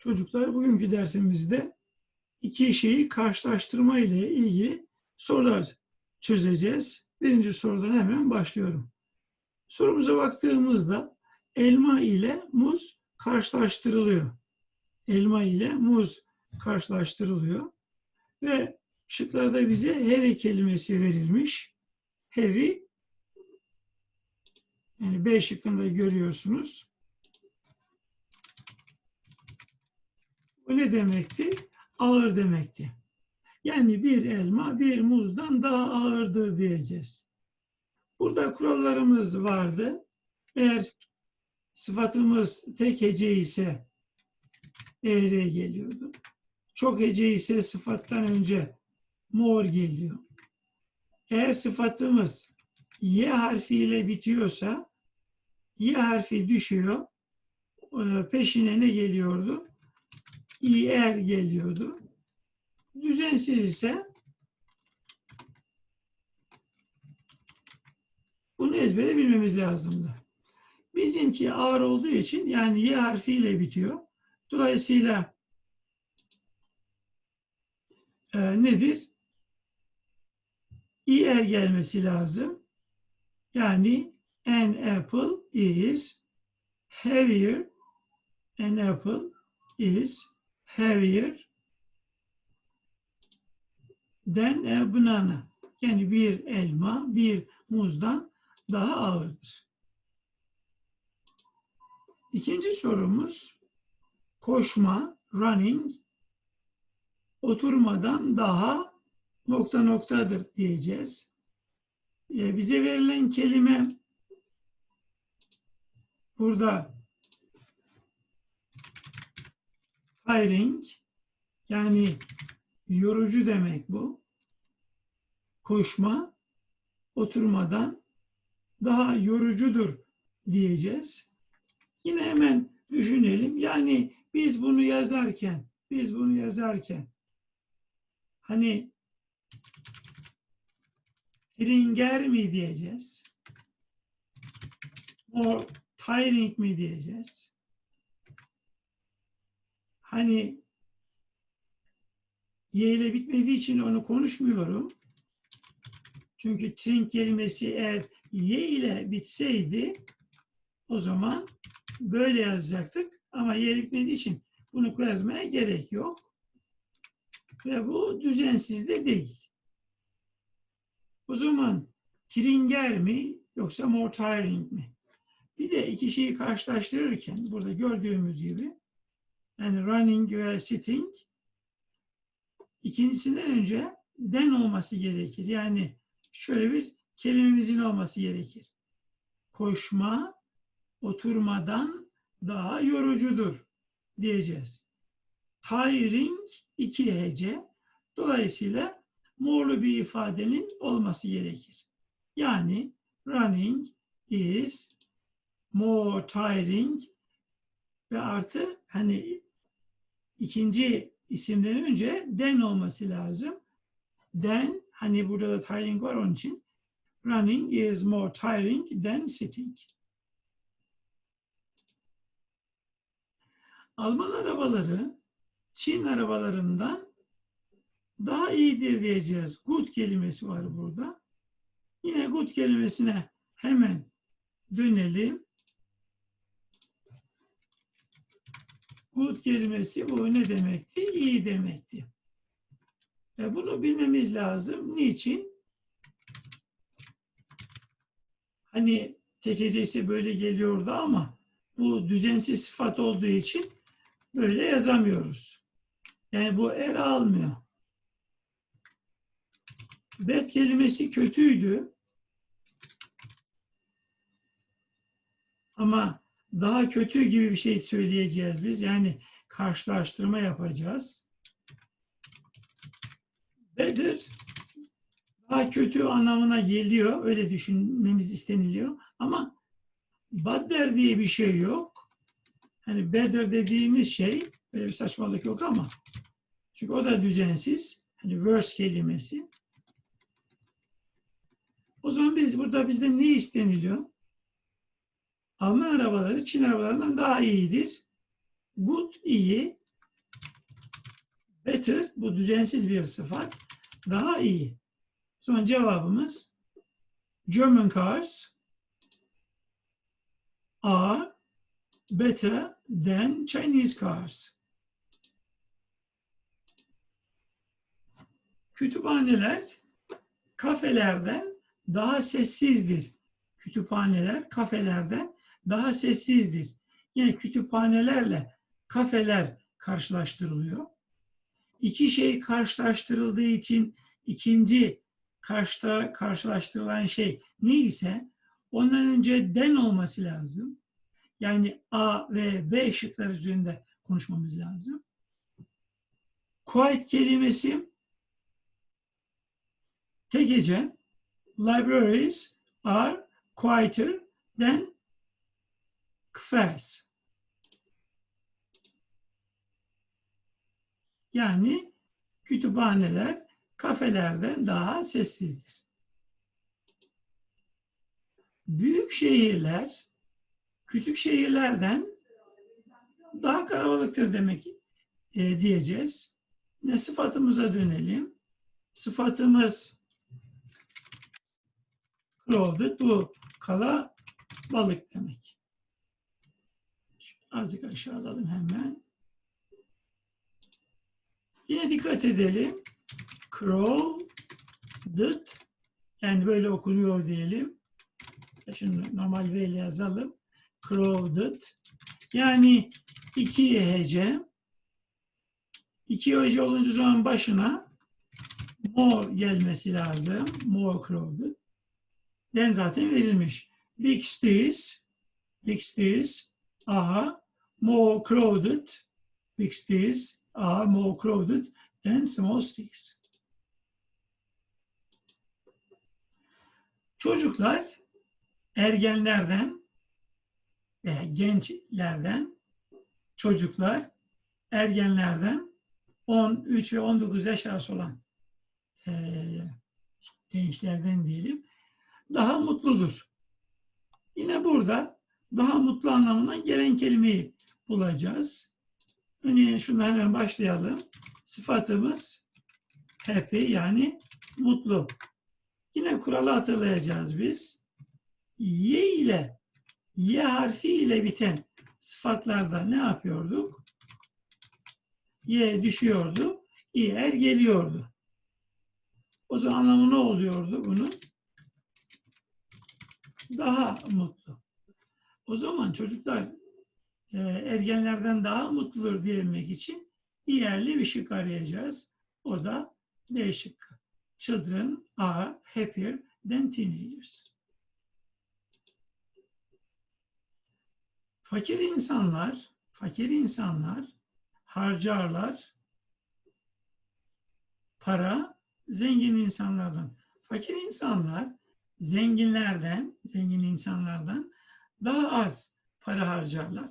Çocuklar bugünkü dersimizde iki şeyi karşılaştırma ile ilgili sorular çözeceğiz. Birinci sorudan hemen başlıyorum. Sorumuza baktığımızda elma ile muz karşılaştırılıyor. Elma ile muz karşılaştırılıyor. Ve şıklarda bize heavy kelimesi verilmiş. Heavy yani B şıkkında görüyorsunuz. Bu ne demekti? Ağır demekti. Yani bir elma bir muzdan daha ağırdır diyeceğiz. Burada kurallarımız vardı. Eğer sıfatımız tek hece ise ER geliyordu. Çok hece ise sıfattan önce mor geliyor. Eğer sıfatımız Y harfiyle bitiyorsa Y harfi düşüyor. Peşine ne geliyordu? İR geliyordu. Düzensiz ise bunu ezbere bilmemiz lazımdı. Bizimki ağır olduğu için yani Y harfiyle bitiyor. Dolayısıyla e, nedir? İR gelmesi lazım. Yani an apple is heavier. An apple is heavier than a banana. Yani bir elma bir muzdan daha ağırdır. İkinci sorumuz koşma, running oturmadan daha nokta noktadır diyeceğiz. Ee, bize verilen kelime burada tiring yani yorucu demek bu. Koşma oturmadan daha yorucudur diyeceğiz. Yine hemen düşünelim. Yani biz bunu yazarken, biz bunu yazarken hani Tringer mi diyeceğiz? More tiring mi diyeceğiz? Hani Y ile bitmediği için onu konuşmuyorum. Çünkü trink kelimesi eğer Y ile bitseydi o zaman böyle yazacaktık. Ama Y ile bitmediği için bunu yazmaya gerek yok. Ve bu düzensiz de değil. O zaman tringer mi yoksa more tiring mi? Bir de iki şeyi karşılaştırırken burada gördüğümüz gibi yani running ve sitting ikincisinden önce den olması gerekir. Yani şöyle bir kelimemizin olması gerekir. Koşma oturmadan daha yorucudur diyeceğiz. Tiring iki hece. Dolayısıyla morlu bir ifadenin olması gerekir. Yani running is more tiring ve artı hani ikinci isimden önce den olması lazım. Den hani burada da tiring var onun için running is more tiring than sitting. Alman arabaları Çin arabalarından daha iyidir diyeceğiz. Good kelimesi var burada. Yine good kelimesine hemen dönelim. Good kelimesi bu ne demekti? İyi demekti. E bunu bilmemiz lazım. Niçin? Hani tekecesi böyle geliyordu ama bu düzensiz sıfat olduğu için böyle yazamıyoruz. Yani bu er almıyor. Bad kelimesi kötüydü. Ama daha kötü gibi bir şey söyleyeceğiz biz. Yani karşılaştırma yapacağız. Better daha kötü anlamına geliyor. Öyle düşünmemiz isteniliyor. Ama better diye bir şey yok. Hani better dediğimiz şey böyle bir saçmalık yok ama çünkü o da düzensiz. Hani worse kelimesi. O zaman biz burada bizden ne isteniliyor? Alman arabaları Çin arabalarından daha iyidir. Good iyi Better bu düzensiz bir sıfat. Daha iyi. Son cevabımız German cars are better than Chinese cars. Kütüphaneler kafelerden daha sessizdir. Kütüphaneler kafelerden daha sessizdir. Yine kütüphanelerle kafeler karşılaştırılıyor. İki şey karşılaştırıldığı için ikinci karşıda, karşılaştırılan şey neyse ondan önce den olması lazım. Yani A ve B şıkları üzerinde konuşmamız lazım. Quiet kelimesi tek hece. Libraries are quieter than cafes. Yani kütüphaneler kafelerden daha sessizdir. Büyük şehirler küçük şehirlerden daha kalabalıktır demek e, diyeceğiz. Ne sıfatımıza dönelim. Sıfatımız crowded bu kala balık demek. Azıcık aşağı alalım hemen. Yine dikkat edelim. Crowded yani böyle okunuyor diyelim. Şimdi normal V ile yazalım. Crowded yani iki hece iki hece olunca zaman başına more gelmesi lazım. More crowded. Den zaten verilmiş. Big cities big cities are more crowded. Big cities are more crowded than small cities. Çocuklar ergenlerden veya gençlerden çocuklar ergenlerden 13 ve 19 yaş arası olan e, gençlerden diyelim daha mutludur. Yine burada daha mutlu anlamından gelen kelimeyi bulacağız. Örneğin şundan hemen başlayalım. Sıfatımız happy yani mutlu. Yine kuralı hatırlayacağız biz. Y ile Y harfi ile biten sıfatlarda ne yapıyorduk? Y düşüyordu. İ'er geliyordu. O zaman anlamı ne oluyordu bunun? Daha mutlu. O zaman çocuklar e, ergenlerden daha mutludur diyebilmek için yerli bir şık arayacağız. O da D şıkkı. Children are happier than teenagers. Fakir insanlar, fakir insanlar harcarlar para zengin insanlardan. Fakir insanlar zenginlerden, zengin insanlardan daha az para harcarlar.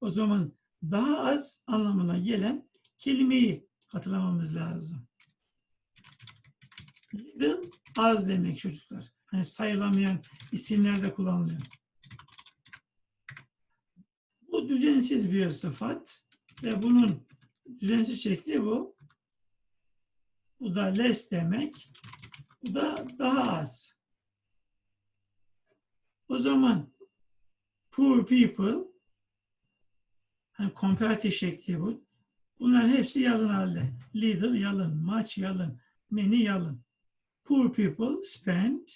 O zaman daha az anlamına gelen kelimeyi hatırlamamız lazım. Little az demek çocuklar. Hani sayılamayan isimlerde kullanılıyor. Bu düzensiz bir sıfat ve bunun düzensiz şekli bu. Bu da less demek. Bu da daha az. O zaman poor people hani komparatif şekli bu. Bunların hepsi yalın halde. Little yalın, much yalın, many yalın. Poor people spend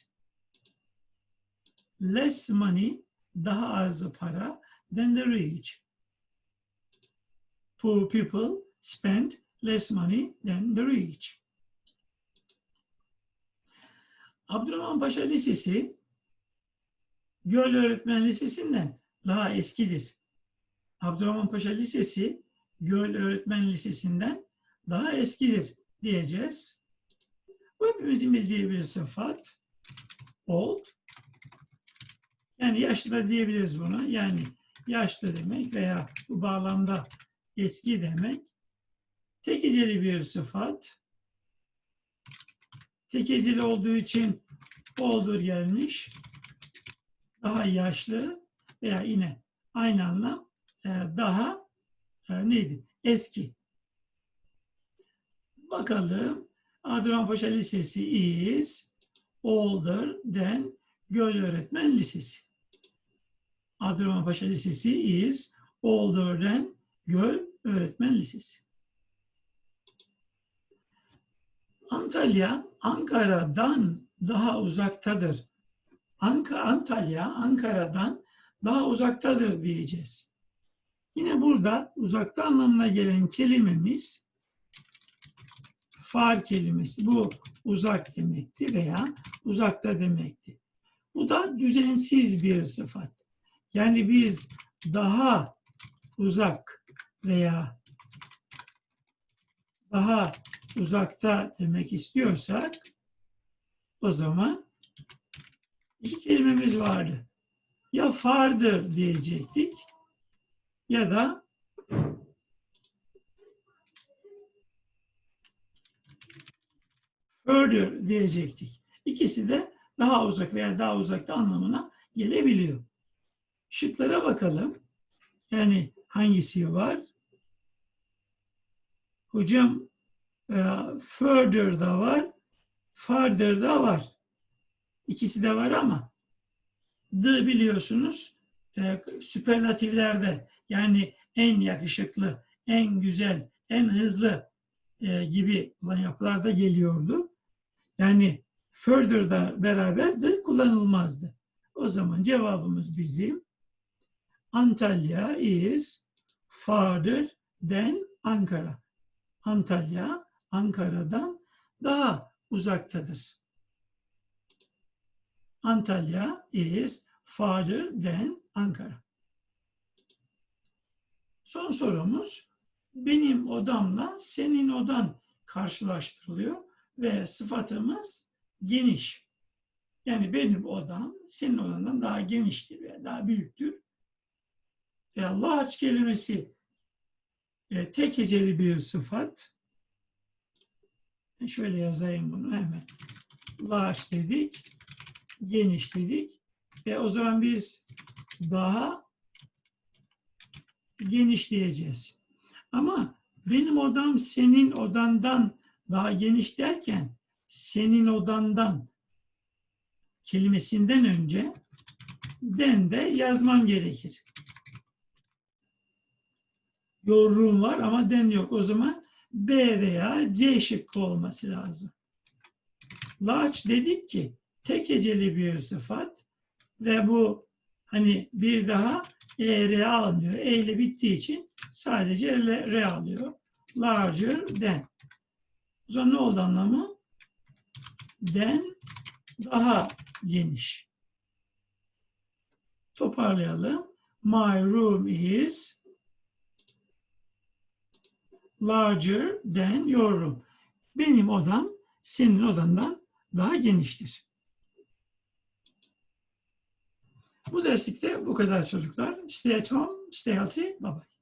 less money, daha az para than the rich. Poor people spend less money than the rich. Abdurrahman Paşa Lisesi Göl Öğretmen Lisesi'nden daha eskidir. Abdurrahman Paşa Lisesi Göl Öğretmen Lisesi'nden daha eskidir diyeceğiz. Bu hepimizin bildiği bir sıfat. Old. Yani yaşlı da diyebiliriz buna. Yani yaşlı demek veya bu bağlamda eski demek. Tekeceli bir sıfat. Tekeceli olduğu için oldur gelmiş. Daha yaşlı veya yine aynı anlam e, daha e, neydi? Eski. Bakalım. Adrianpaşa Lisesi is older than Göl Öğretmen Lisesi. Adrianpaşa Lisesi is older than Göl Öğretmen Lisesi. Antalya Ankara'dan daha uzaktadır. Anka, Antalya Ankara'dan daha uzaktadır diyeceğiz. Yine burada uzakta anlamına gelen kelimemiz far kelimesi. Bu uzak demekti veya uzakta demekti. Bu da düzensiz bir sıfat. Yani biz daha uzak veya daha uzakta demek istiyorsak o zaman iki kelimemiz vardı. Ya fardır diyecektik ya da further diyecektik. İkisi de daha uzak veya daha uzakta anlamına gelebiliyor. Şıklara bakalım. Yani hangisi var? Hocam e, further da var, farther da var. İkisi de var ama the biliyorsunuz e, süperlatiflerde yani en yakışıklı, en güzel, en hızlı e, gibi olan yapılarda geliyordu. Yani further'da beraber de kullanılmazdı. O zaman cevabımız bizim Antalya is farther than Ankara. Antalya Ankara'dan daha uzaktadır. Antalya is farther than Ankara. Son sorumuz benim odamla senin odan karşılaştırılıyor ve sıfatımız geniş. Yani benim odam senin odandan daha geniştir veya daha büyüktür. E, large kelimesi e, tek heceli bir sıfat. E, şöyle yazayım bunu hemen. Large dedik, geniş dedik. E, o zaman biz daha geniş diyeceğiz. Ama benim odam senin odandan daha geniş derken senin odandan kelimesinden önce den de yazman gerekir. Yorum var ama den yok. O zaman B veya C şıkkı olması lazım. Large dedik ki tek heceli bir sıfat ve bu hani bir daha ER almıyor. E ile bittiği için sadece R alıyor. Larger than. O zaman ne oldu anlamı? Den daha geniş. Toparlayalım. My room is larger than your room. Benim odam senin odandan daha geniştir. Bu derslikte bu kadar çocuklar. Stay at home, stay healthy. Bye bye.